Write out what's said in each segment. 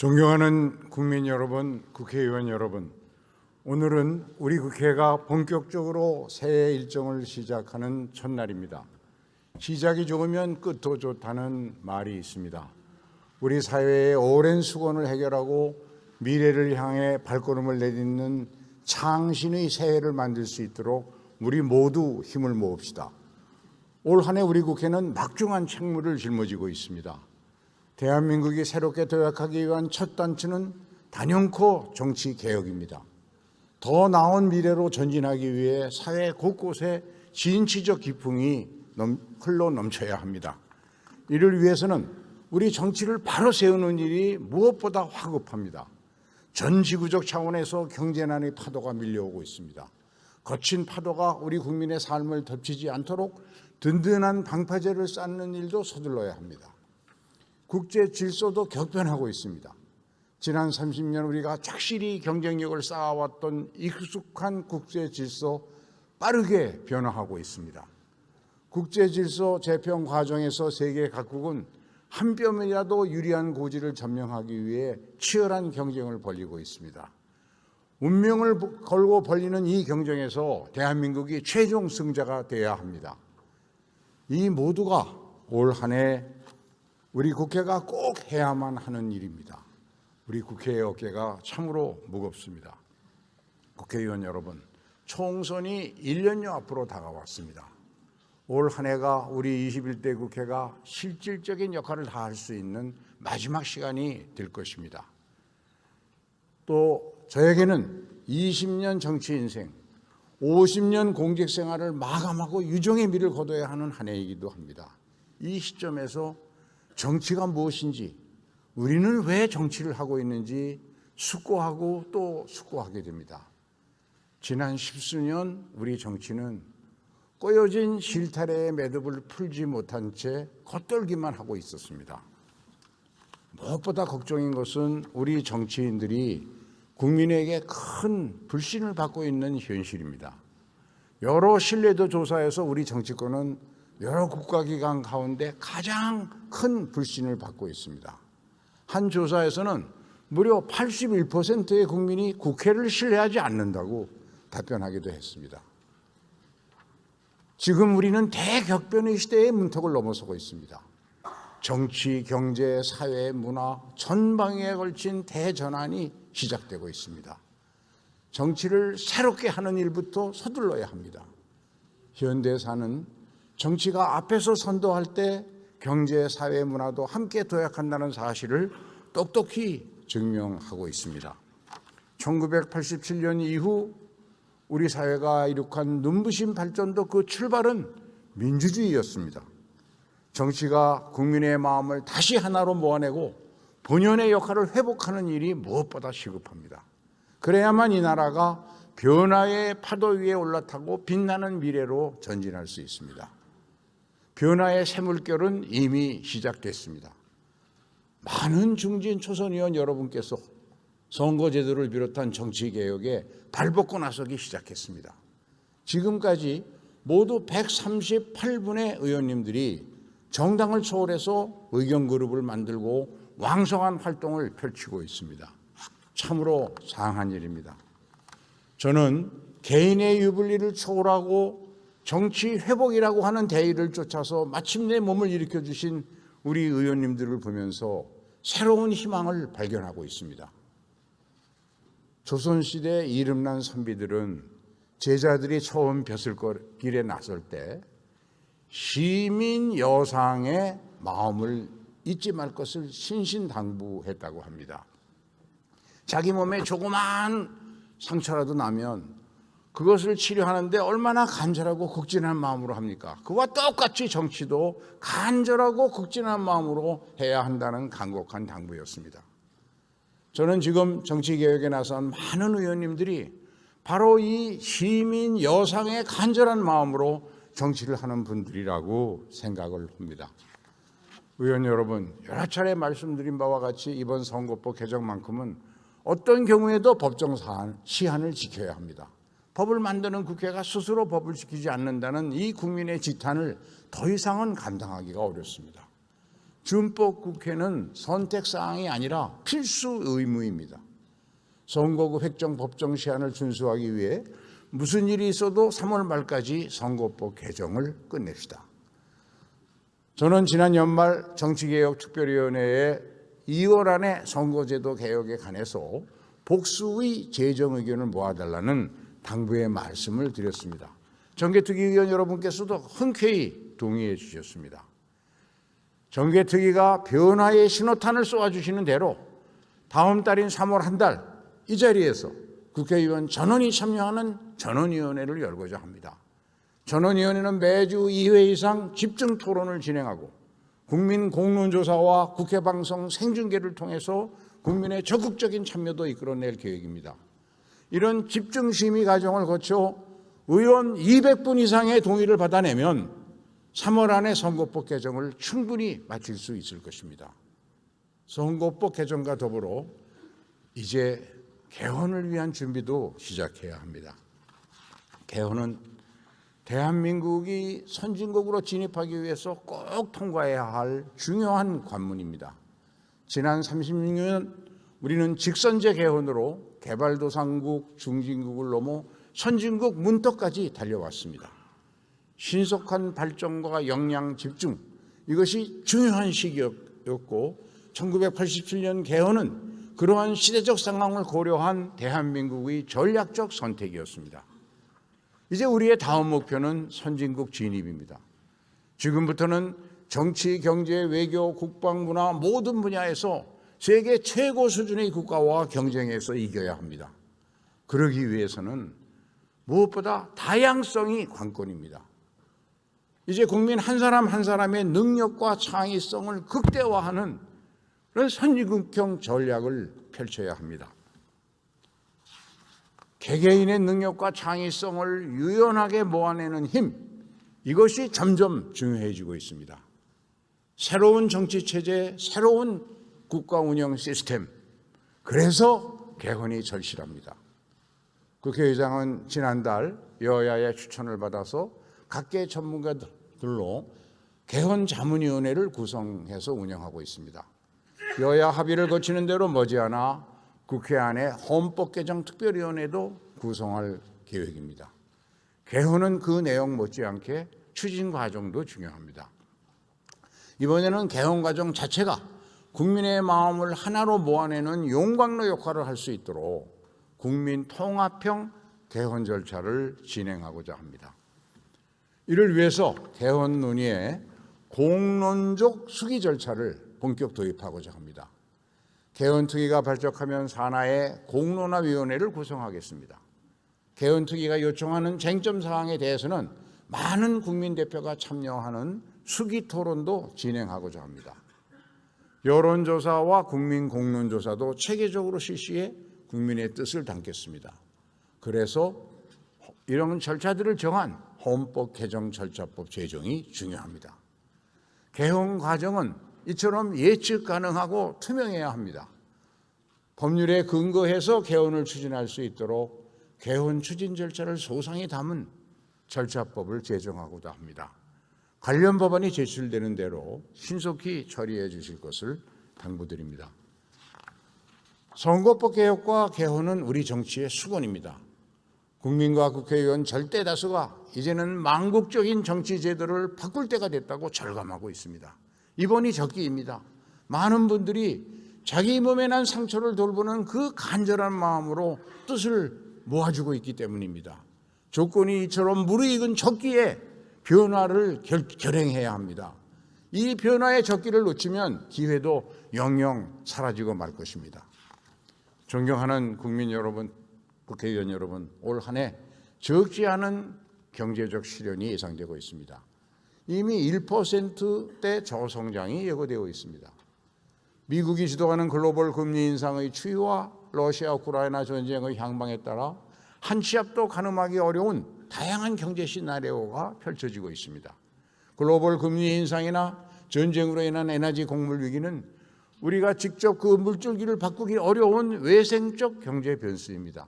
존경하는 국민 여러분, 국회의원 여러분, 오늘은 우리 국회가 본격적으로 새해 일정을 시작하는 첫날입니다. 시작이 좋으면 끝도 좋다는 말이 있습니다. 우리 사회의 오랜 수건을 해결하고 미래를 향해 발걸음을 내딛는 창신의 새해를 만들 수 있도록 우리 모두 힘을 모읍시다. 올 한 해 우리 국회는 막중한 책무를 짊어지고 있습니다. 대한민국이 새롭게 도약하기 위한 첫 단추는 단연코 정치 개혁입니다. 더 나은 미래로 전진하기 위해 사회 곳곳에 진취적 기풍이 넘, 흘러 넘쳐야 합니다. 이를 위해서는 우리 정치를 바로 세우는 일이 무엇보다 화급합니다. 전 지구적 차원에서 경제난의 파도가 밀려오고 있습니다. 거친 파도가 우리 국민의 삶을 덮치지 않도록 든든한 방파제를 쌓는 일도 서둘러야 합니다. 국제 질서도 격변하고 있습니다. 지난 30년 우리가 착실히 경쟁력을 쌓아왔던 익숙한 국제 질서 빠르게 변화하고 있습니다. 국제 질서 재평 과정에서 세계 각국은 한 뼘이라도 유리한 고지를 점령하기 위해 치열한 경쟁을 벌이고 있습니다. 운명을 걸고 벌리는 이 경쟁에서 대한민국이 최종 승자가 되어야 합니다. 이 모두가 올 한해 우리 국회가 꼭 해야만 하는 일입니다. 우리 국회의 어깨가 참으로 무겁습니다. 국회의원 여러분, 총선이 1년여 앞으로 다가왔습니다. 올 한 해가 우리 21대 국회가 실질적인 역할을 다할 수 있는 마지막 시간이 될 것입니다. 또 저에게는 20년 정치 인생, 50년 공직 생활을 마감하고 유종의 미를 거둬야 하는 한 해이기도 합니다. 이 시점에서 정치가 무엇인지, 우리는 왜 정치를 하고 있는지 숙고하고 또 숙고하게 됩니다. 지난 십수년 우리 정치는 꼬여진 실타래의 매듭을 풀지 못한 채 겉돌기만 하고 있었습니다. 무엇보다 걱정인 것은 우리 정치인들이 국민에게 큰 불신을 받고 있는 현실입니다. 여러 신뢰도 조사에서 우리 정치권은 여러 국가기관 가운데 가장 큰 불신을 받고 있습니다. 한 조사에서는 무려 81%의 국민이 국회를 신뢰하지 않는다고 답변하기도 했습니다. 지금 우리는 대격변의 시대의 문턱을 넘어서고 있습니다. 정치, 경제, 사회, 문화 전방에 걸친 대전환이 시작되고 있습니다. 정치를 새롭게 하는 일부터 서둘러야 합니다. 현대사는 정치가 앞에서 선도할 때 경제, 사회, 문화도 함께 도약한다는 사실을 똑똑히 증명하고 있습니다. 1987년 이후 우리 사회가 이룩한 눈부신 발전도 그 출발은 민주주의였습니다. 정치가 국민의 마음을 다시 하나로 모아내고 본연의 역할을 회복하는 일이 무엇보다 시급합니다. 그래야만 이 나라가 변화의 파도 위에 올라타고 빛나는 미래로 전진할 수 있습니다. 변화의 새물결은 이미 시작됐습니다. 많은 중진 초선 의원 여러분께서 선거제도를 비롯한 정치 개혁에 발벗고 나서기 시작했습니다. 지금까지 모두 138분의 의원님들이 정당을 초월해서 의견 그룹을 만들고 왕성한 활동을 펼치고 있습니다. 참으로 상한 일입니다. 저는 개인의 유불리를 초월하고 정치 회복이라고 하는 대의를 쫓아서 마침내 몸을 일으켜 주신 우리 의원님들을 보면서 새로운 희망을 발견하고 있습니다. 조선시대 이름난 선비들은 제자들이 처음 벼슬 길에 나설 때 시민 여상의 마음을 잊지 말 것을 신신당부했다고 합니다. 자기 몸에 조그만 상처라도 나면 그것을 치료하는데 얼마나 간절하고 극진한 마음으로 합니까? 그와 똑같이 정치도 간절하고 극진한 마음으로 해야 한다는 간곡한 당부였습니다. 저는 지금 정치개혁에 나선 많은 의원님들이 바로 이 시민 여상의 간절한 마음으로 정치를 하는 분들이라고 생각을 합니다. 의원 여러분, 여러 차례 말씀드린 바와 같이 이번 선거법 개정만큼은 어떤 경우에도 법정 사안, 시한을 지켜야 합니다. 법을 만드는 국회가 스스로 법을 지키지 않는다는 이 국민의 지탄을 더 이상은 감당하기가 어렵습니다. 준법 국회는 선택 사항이 아니라 필수 의무입니다. 선거구 획정 법정 시한을 준수하기 위해 무슨 일이 있어도 3월 말까지 선거법 개정을 끝냅시다. 저는 지난 연말 정치개혁특별위원회에 2월 안에 선거제도 개혁에 관해서 복수의 재정 의견을 모아달라는 당부의 말씀을 드렸습니다. 정개특위 의원 여러분께서도 흔쾌히 동의해 주셨습니다. 정개특위가 변화의 신호탄을 쏘아주시는 대로 다음 달인 3월 한 달 이 자리에서 국회의원 전원이 참여하는 전원위원회를 열고자 합니다. 전원위원회는 매주 2회 이상 집중 토론을 진행하고 국민 공론조사와 국회 방송 생중계를 통해서 국민의 적극적인 참여도 이끌어낼 계획입니다. 이런 집중심의 과정을 거쳐 의원 200분 이상의 동의를 받아내면 3월 안에 선거법 개정을 충분히 마칠 수 있을 것입니다. 선거법 개정과 더불어 이제 개헌을 위한 준비도 시작해야 합니다. 개헌은 대한민국이 선진국으로 진입하기 위해서 꼭 통과해야 할 중요한 관문입니다. 지난 36년 우리는 직선제 개헌으로 개발도상국, 중진국을 넘어 선진국 문턱까지 달려왔습니다. 신속한 발전과 역량 집중 이것이 중요한 시기였고 1987년 개헌은 그러한 시대적 상황을 고려한 대한민국의 전략적 선택이었습니다. 이제 우리의 다음 목표는 선진국 진입입니다. 지금부터는 정치, 경제, 외교, 국방, 문화 모든 분야에서 세계 최고 수준의 국가와 경쟁해서 이겨야 합니다. 그러기 위해서는 무엇보다 다양성이 관건입니다. 이제 국민 한 사람 한 사람의 능력과 창의성을 극대화하는 그런 선진국형 전략을 펼쳐야 합니다. 개개인의 능력과 창의성을 유연하게 모아내는 힘, 이것이 점점 중요해지고 있습니다. 새로운 정치 체제, 새로운 국가 운영 시스템, 그래서 개헌이 절실합니다. 국회의장은 지난달 여야의 추천을 받아서 각계 전문가들로 개헌 자문위원회를 구성해서 운영하고 있습니다. 여야 합의를 거치는 대로 머지않아 국회 안에 헌법 개정 특별위원회도 구성할 계획입니다. 개헌은 그 내용 못지않게 추진 과정도 중요합니다. 이번에는 개헌 과정 자체가 국민의 마음을 하나로 모아내는 용광로 역할을 할 수 있도록 국민 통합형 개헌 절차를 진행하고자 합니다. 이를 위해서 개헌 논의에 공론적 수기 절차를 본격 도입하고자 합니다. 개헌특위가 발족하면 산하의 공론화위원회를 구성하겠습니다. 개헌특위가 요청하는 쟁점 사항에 대해서는 많은 국민 대표가 참여하는 수기 토론도 진행하고자 합니다. 여론조사와 국민 공론조사도 체계적으로 실시해 국민의 뜻을 담겠습니다. 그래서 이런 절차들을 정한 헌법 개정 절차법 제정이 중요합니다. 개헌 과정은 이처럼 예측 가능하고 투명해야 합니다. 법률에 근거해서 개헌을 추진할 수 있도록 개헌 추진 절차를 소상히 담은 절차법을 제정하고자 합니다. 관련 법안이 제출되는 대로 신속히 처리해 주실 것을 당부드립니다. 선거법 개혁과 개헌은 우리 정치의 수건입니다. 국민과 국회의원 절대 다수가 이제는 망국적인 정치 제도를 바꿀 때가 됐다고 절감하고 있습니다. 이번이 적기입니다. 많은 분들이 자기 몸에 난 상처를 돌보는 그 간절한 마음으로 뜻을 모아주고 있기 때문입니다. 조건이 이처럼 무르익은 적기에 변화를 결, 결행해야 합니다. 이 변화의 적기를 놓치면 기회도 영영 사라지고 말 것입니다. 존경하는 국민 여러분, 국회의원 여러분, 올 한 해 적지 않은 경제적 시련이 예상되고 있습니다. 이미 1%대 저성장이 예고되어 있습니다. 미국이 주도하는 글로벌 금리 인상의 추이와 러시아 우크라이나 전쟁의 향방에 따라 한 치 앞도 가늠하기 어려운 다양한 경제 시나리오가 펼쳐지고 있습니다. 글로벌 금리 인상이나 전쟁으로 인한 에너지 곡물 위기는 우리가 직접 그 물줄기를 바꾸기 어려운 외생적 경제 변수입니다.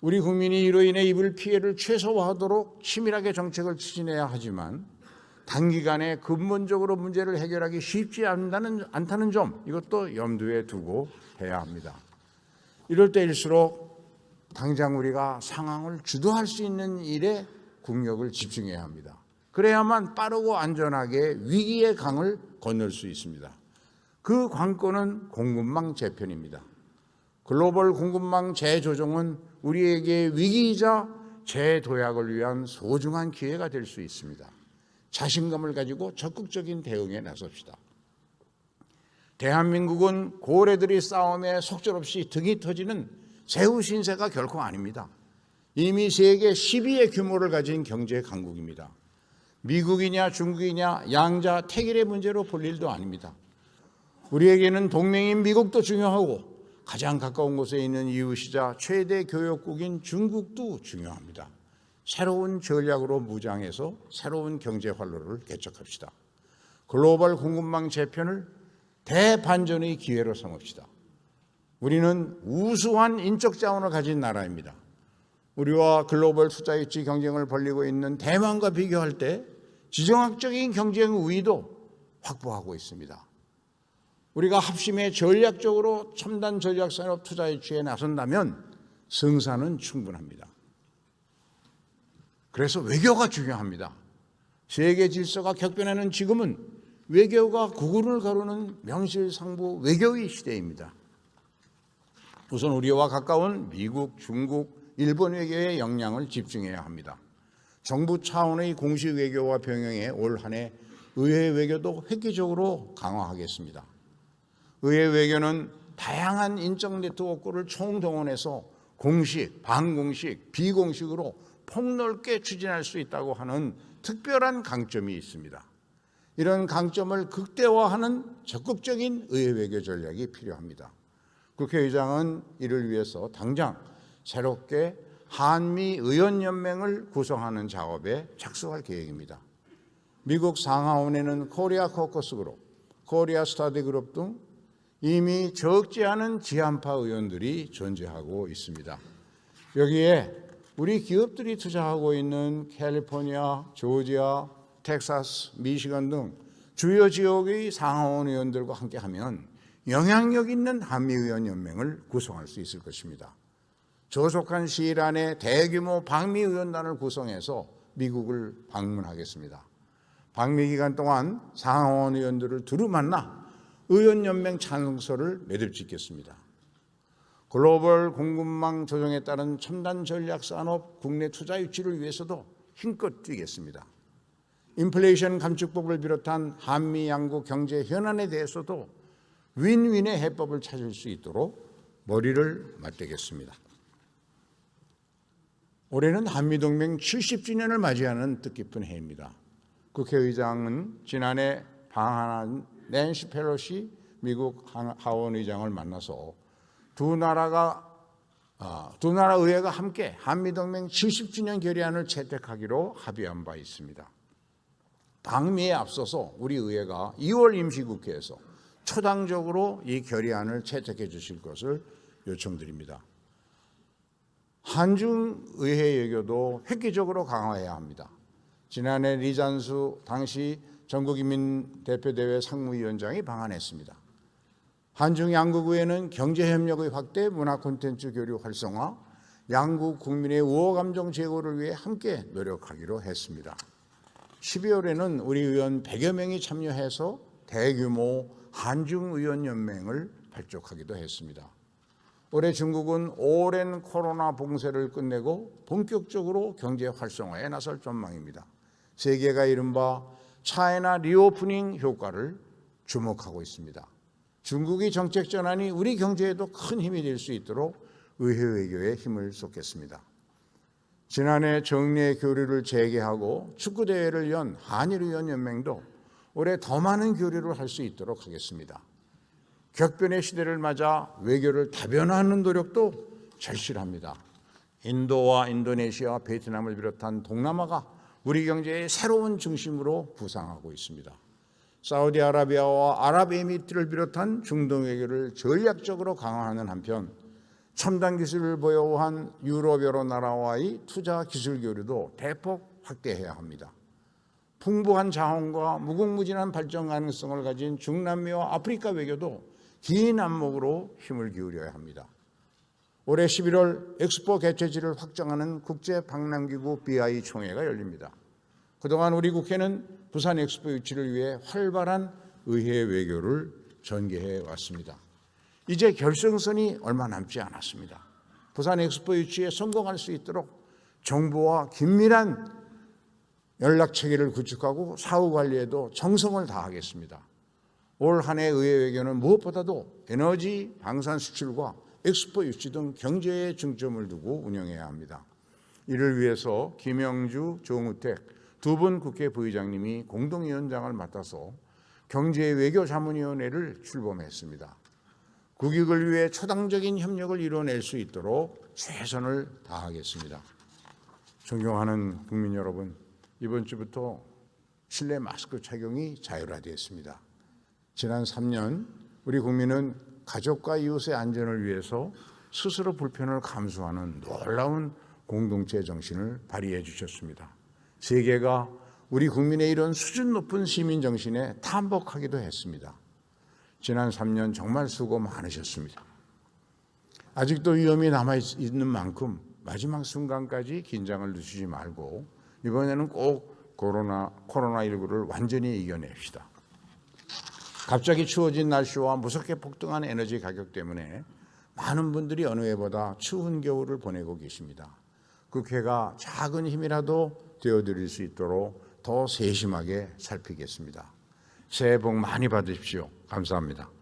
우리 국민이 이로 인해 입을 피해를 최소화하도록 치밀하게 정책을 추진해야 하지만 단기간에 근본적으로 문제를 해결하기 쉽지 않다는, 않다는 점 이것도 염두에 두고 해야 합니다. 이럴 때일수록 당장 우리가 상황을 주도할 수 있는 일에 국력을 집중해야 합니다. 그래야만 빠르고 안전하게 위기의 강을 건널 수 있습니다. 그 관건은 공급망 재편입니다. 글로벌 공급망 재조정은 우리에게 위기이자 재도약을 위한 소중한 기회가 될 수 있습니다. 자신감을 가지고 적극적인 대응에 나섭시다. 대한민국은 고래들이 싸움에 속절없이 등이 터지는 새우 신세가 결코 아닙니다. 이미 세계 10위의 규모를 가진 경제 강국입니다. 미국이냐 중국이냐 양자 태길의 문제로 볼 일도 아닙니다. 우리에게는 동맹인 미국도 중요하고 가장 가까운 곳에 있는 이웃이자 최대 교역국인 중국도 중요합니다. 새로운 전략으로 무장해서 새로운 경제 활로를 개척합시다. 글로벌 공급망 재편을 대반전의 기회로 삼읍시다. 우리는 우수한 인적 자원을 가진 나라입니다. 우리와 글로벌 투자 유치 경쟁을 벌이고 있는 대만과 비교할 때 지정학적인 경쟁 우위도 확보하고 있습니다. 우리가 합심해 전략적으로 첨단 전략 산업 투자 유치에 나선다면 승산은 충분합니다. 그래서 외교가 중요합니다. 세계 질서가 격변하는 지금은 외교가 구분을 가르는 명실상부 외교의 시대입니다. 우선 우리와 가까운 미국, 중국, 일본 외교에 역량을 집중해야 합니다. 정부 차원의 공식 외교와 병행해 올 한 해 의회 외교도 획기적으로 강화하겠습니다. 의회 외교는 다양한 인적 네트워크를 총동원해서 공식, 반공식, 비공식으로 폭넓게 추진할 수 있다고 하는 특별한 강점이 있습니다. 이런 강점을 극대화하는 적극적인 의회 외교 전략이 필요합니다. 국회의장은 이를 위해서 당장 새롭게 한미 의원연맹을 구성하는 작업에 착수할 계획입니다. 미국 상하원에는 코리아 코커스 그룹, 코리아 스타디 그룹 등 이미 적지 않은 지한파 의원들이 존재하고 있습니다. 여기에 우리 기업들이 투자하고 있는 캘리포니아, 조지아, 텍사스, 미시건 등 주요 지역의 상하원 의원들과 함께하면 영향력 있는 한미의원 연맹을 구성할 수 있을 것입니다. 조속한 시일 안에 대규모 방미의원단을 구성해서 미국을 방문하겠습니다. 방미 기간 동안 상하원 의원들을 두루 만나 의원연맹 찬성서를 매듭 짓겠습니다. 글로벌 공급망 조정에 따른 첨단 전략 산업 국내 투자 유치를 위해서도 힘껏 뛰겠습니다. 인플레이션 감축법을 비롯한 한미 양국 경제 현안에 대해서도 윈윈의 해법을 찾을 수 있도록 머리를 맞대겠습니다. 올해는 한미동맹 70주년을 맞이하는 뜻깊은 해입니다. 국회의장은 지난해 방한한 낸시 펠로시 미국 하원 의장을 만나서 두 나라가 아, 두 나라 의회가 함께 한미동맹 70주년 결의안을 채택하기로 합의한 바 있습니다. 방미에 앞서서 우리 의회가 2월 임시국회에서 초당적으로 이 결의안을 채택해 주실 것을 요청드립니다. 한중 의회 외교도 획기적으로 강화해야 합니다. 지난해 리잔수 당시 전국인민 대표대회 상무위원장이 방한했습니다. 한중 양국 의회는 경제 협력의 확대, 문화 콘텐츠 교류 활성화, 양국 국민의 우호 감정 제고를 위해 함께 노력하기로 했습니다. 12월에는 우리 의원 100여 명이 참여해서 대규모 한중 의원 연맹을 발족하기도 했습니다. 올해 중국은 오랜 코로나 봉쇄를 끝내고 본격적으로 경제 활성화에 나설 전망입니다. 세계가 이른바 차이나 리오프닝 효과를 주목하고 있습니다. 중국의 정책 전환이 우리 경제에도 큰 힘이 될 수 있도록 의회 외교에 힘을 쏟겠습니다. 지난해 정례 교류를 재개하고 축구 대회를 연 한일 의원 연맹도 올해 더 많은 교류를 할 수 있도록 하겠습니다. 격변의 시대를 맞아 외교를 다변화하는 노력도 절실합니다. 인도와 인도네시아, 베트남을 비롯한 동남아가 우리 경제의 새로운 중심으로 부상하고 있습니다. 사우디아라비아와 아랍에미리트를 비롯한 중동 외교를 전략적으로 강화하는 한편 첨단 기술을 보유한 유럽 여러 나라와의 투자 기술 교류도 대폭 확대해야 합니다. 풍부한 자원과 무궁무진한 발전 가능성을 가진 중남미와 아프리카 외교도 긴 안목으로 힘을 기울여야 합니다. 올해 11월 엑스포 개최지를 확정하는 국제 박람기구 BI 총회가 열립니다. 그동안 우리 국회는 부산 엑스포 유치를 위해 활발한 의회 외교를 전개해 왔습니다. 이제 결승선이 얼마 남지 않았습니다. 부산 엑스포 유치에 성공할 수 있도록 정부와 긴밀한 연락 체계를 구축하고 사후 관리에도 정성을 다하겠습니다. 올 한 해 의회 외교는 무엇보다도 에너지, 방산 수출과 엑스포 유치 등 경제에 중점을 두고 운영해야 합니다. 이를 위해서 김영주, 조우택 두 분 국회 부의장님이 공동위원장을 맡아서 경제 외교 자문위원회를 출범했습니다. 국익을 위해 초당적인 협력을 이뤄낼 수 있도록 최선을 다하겠습니다. 존경하는 국민 여러분, 이번 주부터 실내 마스크 착용이 자율화되었습니다. 지난 3년 우리 국민은 가족과 이웃의 안전을 위해서 스스로 불편을 감수하는 놀라운 공동체 정신을 발휘해 주셨습니다. 세계가 우리 국민의 이런 수준 높은 시민 정신에 탐복하기도 했습니다. 지난 3년 정말 수고 많으셨습니다. 아직도 위험이 남아 있는 만큼 마지막 순간까지 긴장을 늦추지 말고 이번에는 꼭 코로나 코로나 19를 완전히 이겨냅시다. 갑자기 추워진 날씨와 무섭게 폭등한 에너지 가격 때문에 많은 분들이 어느 해보다 추운 겨울을 보내고 계십니다. 국회가 작은 힘이라도 되어드릴 수 있도록 더 세심하게 살피겠습니다. 새해 복 많이 받으십시오. 감사합니다.